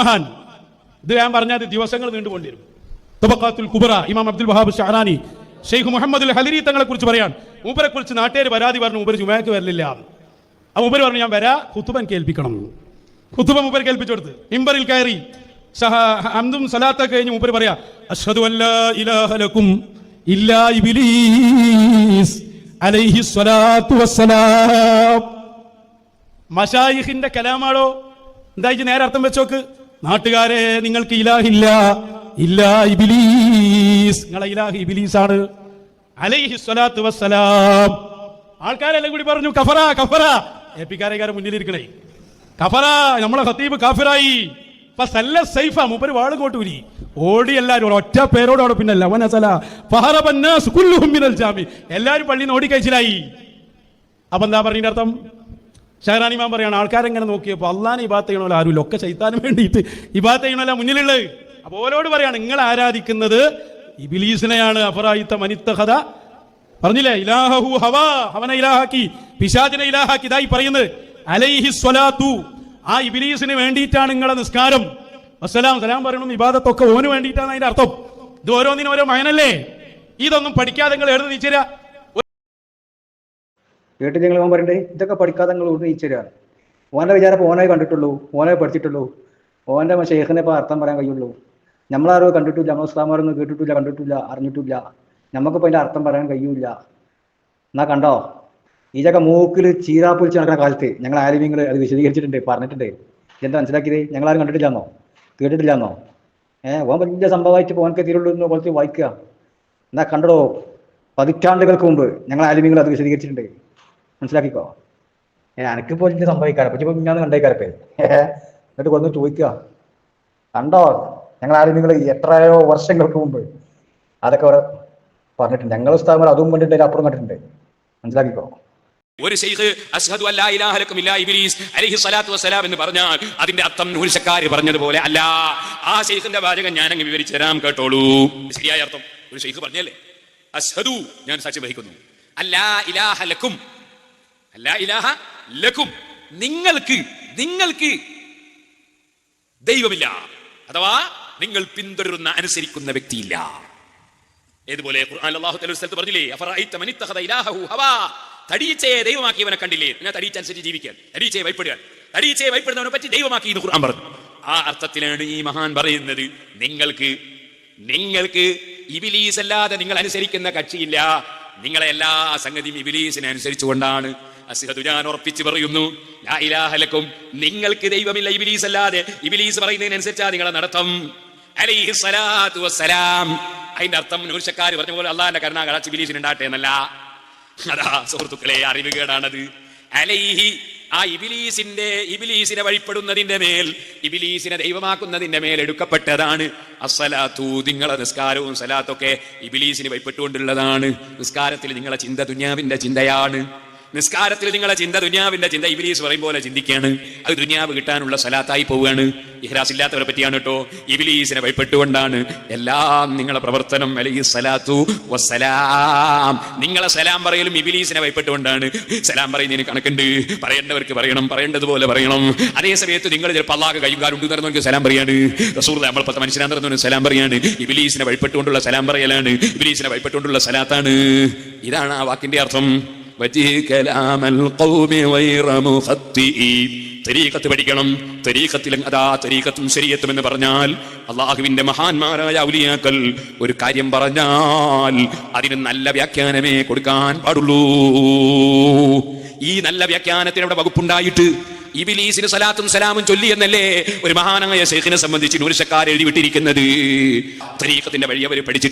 മഹാൻ. ഇത് ഞാൻ പറഞ്ഞാൽ ദിവസങ്ങൾ നീണ്ടുകൊണ്ടിരും തുബക്കാത്തുൽ കുബറ ഇമാം Abdul Wahab Shahrani Sheikh Muhammad Haliri തങ്ങളെ കുറിച്ച് പറയാൻ മൂപ്പരെ കുറിച്ച് നാട്ടുകാർ പരാതി പറഞ്ഞു മൂപ്പര് ചുമയാക്ക് വരലില്ല ആ മൂപ്പര് പറഞ്ഞു ഞാൻ വരാ കുത്തുബൻ കേൾപ്പിക്കണം. കുത്തുബൻ മൂപ്പര് കേൾപ്പിച്ചു കൊടുത്ത്. മിമ്പറിൽ കയറി ഹംദും സലാത്തൊക്കെ കഴിഞ്ഞ് മൂപ്പര് പറയാ അഷ്ഹദു അല്ലാ ഇലാഹ ലക്കും ഇല്ലാ ഇബ്ലീസ് അലൈഹി സ്വലാത്തു വസ്സലാം. മഷായിഖിന്റെ കലാമാണോ? എന്താ നേരെ അർത്ഥം വെച്ചോക്ക് നാട്ടുകാരെ നിങ്ങൾക്ക് ഇലാഹില്ല ഇല്ല. ഇബിലീസ്. നിങ്ങളെ ഇലാഹ് ഇബിലീസ് ആണ് അലൈഹി സ്വലാത്തു വസ്സലാം. ആൾക്കാരെല്ലാം കൂടി പറഞ്ഞു കഫറ കഫറ. ഏപ്പിക്കാരക്കാരെ മുന്നിലിരിക്കണേ കഫറ നമ്മളെ ഹത്തീബ് കാഫിറായി. സൈഫ. മൂപ്പര് വാൾ കോട്ടൂരി. ഓടി എല്ലാരും ഒറ്റ പിന്നെ ഫഹറബന്നാസ് മിനൽ ജാമി. എല്ലാരും പള്ളിയിൽ നിന്ന് ഓടിക്കഴിച്ചിലായി. അപ്പൊ എന്താ പറഞ്ഞതിന്റെ അർത്ഥം? ഷഹറാനിമാൻ പറയാണ് ആൾക്കാരെങ്ങനെ നോക്കിയപ്പോൾ അള്ളാനെ ഇബാത്ത് ചെയ്യണമല്ലോ ആരും ഒക്കെ ചെയ്താനും വേണ്ടിയിട്ട് ഇബാത്ത് ചെയ്യണമല്ല മുന്നിലുള്ളത് അപ്പൊ ഓരോട് പറയാണ് നിങ്ങൾ ആരാധിക്കുന്നത് ഇബിലീസിനെയാണ് അഫറായിത്ത മനിത്ത കഥ പറഞ്ഞില്ലേ? ഇലാഹു ഹവാ അവനെ ഇലാഹാക്കി പിശാചിനെ ഇലാഹാക്കി. ഇതായി പറയുന്നത് അലൈഹി സ്വലാത്തു. ആ ഇബിലീസിന് വേണ്ടിയിട്ടാണ് നിങ്ങളെ നിസ്കാരം. വസ്സലാം സലാം പറയണം ഇബാദത്തൊക്കെ ഓന് വേണ്ടിയിട്ടാണ് അതിന്റെ അർത്ഥം. ഇത് ഓരോന്നിനും ഓരോ മയനല്ലേ? ഇതൊന്നും പഠിക്കാതെ നിങ്ങൾ എഴുതി നീച്ചരാ വീട്ടിൽ ഞങ്ങൾ ഓൻ പറയണ്ടേ ഇതൊക്കെ പഠിക്കാതെ നിങ്ങൾ ഇവിടെ നീച്ചരാ ഓനെ വിചാരം ഓനെ കണ്ടിട്ടുള്ളൂ ഓനെ പഠിച്ചിട്ടുള്ളൂ. ഓന്റെ ഷെയ്ഖിനെ ഇപ്പൊ അർത്ഥം പറയാൻ കഴിയുള്ളൂ. നമ്മളാരും കണ്ടിട്ടില്ല നമ്മൾ ഉസ്താമാരൊന്നും കേട്ടിട്ടില്ല കണ്ടിട്ടില്ല അറിഞ്ഞിട്ടില്ല. നമുക്കിപ്പോൾ അതിന്റെ അർത്ഥം പറയാൻ കഴിയൂല. എന്നാ കണ്ടോ? ഇതൊക്കെ മൂക്കിൽ ചീരാപ്പൊലിച്ച് നടക്കുന്ന കാലത്ത് ഞങ്ങൾ ആരെങ്കിലും അത് വിശദീകരിച്ചിട്ടുണ്ട് പറഞ്ഞിട്ടുണ്ട്. എന്താ മനസ്സിലാക്കിയത്? ഞങ്ങളാരും കണ്ടിട്ടില്ലാന്നോ? കേട്ടിട്ടില്ലാന്നോ? ഏഹ് ഓൻ വലിയ സംഭവമായിട്ട് ഓനക്ക് തീരുള്ളൂ എന്ന് പോലത്തെ വായിക്കുക. എന്നാ കണ്ടോ പതിറ്റാണ്ടുകൾക്ക് മുമ്പ് ഞങ്ങൾ ആലിമ്യങ്ങൾ അത് വിശദീകരിച്ചിട്ടുണ്ട്. മനസ്സിലാക്കിക്കോ? എനിക്ക് പോയിട്ട് സംഭവിക്കാറ് പക്ഷെ ഞാൻ കണ്ടേക്കാരപ്പേ. എന്നിട്ട് വന്ന് ചോദിക്കുക കണ്ടോ? ഞങ്ങൾ ആരും നിങ്ങൾ എത്രയോ വർഷങ്ങൾക്ക് മുമ്പ് അതൊക്കെ അവർ പറഞ്ഞിട്ടുണ്ട്. ഞങ്ങൾ സ്ഥാപനം അതും കണ്ടിട്ടുണ്ട് അപ്പുറം കണ്ടിട്ടുണ്ട്. മനസ്സിലാക്കിക്കോ? ഒരു ശൈഖ് അസ്ഹദു അല്ലാ ഇലാഹ ലക്കും ഇല്ലാ ഇബ്ലീസ് അലൈഹി സ്വലാത്തു വസ്സലാം എന്ന് പറഞ്ഞാൽ അതിന്റെ അർത്ഥം നൂൽശക്കാർ പറഞ്ഞതുപോലെ അല്ല. ആ ശൈഖിന്റെ വാചകം ഞാൻ അങ്ങ് വിവരിച്ചു തരാം കേട്ടോളൂ. ശരിയായ അർത്ഥം. ഒരു ശൈഖ് പറഞ്ഞല്ലേ? അസ്ഹദു ഞാൻ സാക്ഷ്യം വഹിക്കുന്നു. അല്ലാ ഇലാഹ ലക്കും അല്ലാ ഇലാഹ ലക്കും നിങ്ങൾക്ക് നിങ്ങൾക്ക് ദൈവമില്ല. അഥവാ നിങ്ങൾ പിന്തുടരുന്ന അനുസരിക്കുന്ന വ്യക്തിയില്ല. ഏതുപോലെ ഒരു സ്ഥലത്ത് പറഞ്ഞില്ലേ? തടീച്ചയെ ദൈവമാക്കിയവനെ കണ്ടില്ലേ? ഞാൻ തടീച്ചനുസരിച്ച് ജീവിക്കാൻ. തടീച്ചയെ ഭയപ്പെടുക തടീച്ചയെ ഭയപ്പെടുന്നവനെ പറ്റി ദൈവമാക്കി എന്ന് ഖുർആൻ പറഞ്ഞു. ആ അർത്ഥത്തിലാണ് ഈ മഹാൻ പറയുന്നത്. നിങ്ങൾക്ക് നിങ്ങൾക്ക് ഇബിലീസ് അല്ലാതെ നിങ്ങൾ അനുസരിക്കുന്ന കക്ഷിയില്ല. നിങ്ങളെ എല്ലാ സംഗതിയും ഇബിലീസിനെ അനുസരിച്ചുകൊണ്ടാണ് അസിഹതു ഞാൻ ഉറപ്പിച്ചു പറയുന്നു ലാ ഇലാഹ ലക്കും നിങ്ങൾക്ക് ദൈവമില്ല ഇബിലീസ് അല്ലാതെ. ഇബിലീസ് പറയുന്നതിനനുസരിച്ചാ നിങ്ങളെ നടത്തം. അലൈഹി സ്വലാത്തു വസ്സലാം. അതിന്റെ അർത്ഥം നൂർഷക്കാർ പറഞ്ഞ പോലെ അള്ളാഹിന്റെ കരുണ കടാച്ച് ഇബിലീസിന് ഉണ്ടാട്ടെ എന്നല്ല. അതാ സുഹൃത്തുക്കളെ അറിവ് കേടാണത് അലൈഹി ആ ഇബിലീസിന്റെ ഇബിലീസിനെ വഴിപ്പെടുന്നതിന്റെ മേൽ ഇബിലീസിനെ ദൈവമാക്കുന്നതിന്റെ മേൽ എടുക്കപ്പെട്ടതാണ്. അസലാത്തു നിങ്ങളെ നിസ്കാരവും സലാത്തൊക്കെ ഇബിലീസിന് വഴിപ്പെട്ടുകൊണ്ടുള്ളതാണ്. നിസ്കാരത്തിൽ നിങ്ങളെ ചിന്ത ദുന്യാവിന്റെ ചിന്തയാണ്. നിസ്കാരത്തിൽ നിങ്ങളെ ചിന്ത ദുനിയാവിന്റെ ചിന്ത ഇബിലീസ് പറയും പോലെ ചിന്തിക്കുകയാണ് അത് ദുനിയാവ് കിട്ടാനുള്ള സലാത്തായി പോവുകയാണ്. ഇഹ്റാസ് ഇല്ലാത്തവരെ പറ്റിയാണ് കേട്ടോ. ഇബിലീസിനെ ഭയപ്പെട്ടുകൊണ്ടാണ് എല്ലാം നിങ്ങളെ പ്രവർത്തനം അല്ലെങ്കിൽ സലാത്തു വസ്സലാം. നിങ്ങളെ സലാം പറയലും ഇബിലീസിനെ ഭയപ്പെട്ടുകൊണ്ടാണ്. സലാം പറയുന്നതിന് കണക്കുണ്ട്. പറയേണ്ടവർക്ക് പറയണം പറയേണ്ടതുപോലെ പറയണം. അതേ സമയത്ത് നിങ്ങൾ ചിലപ്പോൾ അള്ളാഹ് കയ്യുകാരുണ്ട് നിറഞ്ഞവർക്ക് സലാം പറയാണ്. റസൂർ നമ്മൾ പത്ത് മനുഷ്യനാന്ന് സലാം പറയാണ്. ഇബിലീസിനെ ഭയപ്പെട്ടുകൊണ്ടുള്ള സലാം പറയലാണ്. ഇബിലീസിനെ ഭയപ്പെട്ടുകൊണ്ടുള്ള സലാത്താണ്. ഇതാണ് ആ വാക്കിന്റെ അർത്ഥം. തരീഖത്ത് പഠിക്കണം. തരീഖത്തിൽ അതാ തരീഖത്തും ശരീഅത്തും എന്ന് പറഞ്ഞാൽ അള്ളാഹുവിന്റെ മഹാന്മാരായ ഔലിയാക്കൾ ഒരു കാര്യം പറഞ്ഞാൽ അതിന് നല്ല വ്യാഖ്യാനമേ കൊടുക്കാൻ പാടുള്ളൂ. ഈ നല്ല വ്യാഖ്യാനത്തിന് അവിടെ വകുപ്പുണ്ടായിട്ട് ഇബിലീസിന് സലാത്തും സലാമും ചൊല്ലി എന്നല്ലേ ഒരു മഹാനായ ശേഖിനെ സംബന്ധിച്ച് നൂർശക്കാർ എഴുതി വിട്ടിരിക്കുന്നത് തരീഖത്തിന്റെ വഴി അവർ പഠിച്ചിട്ട്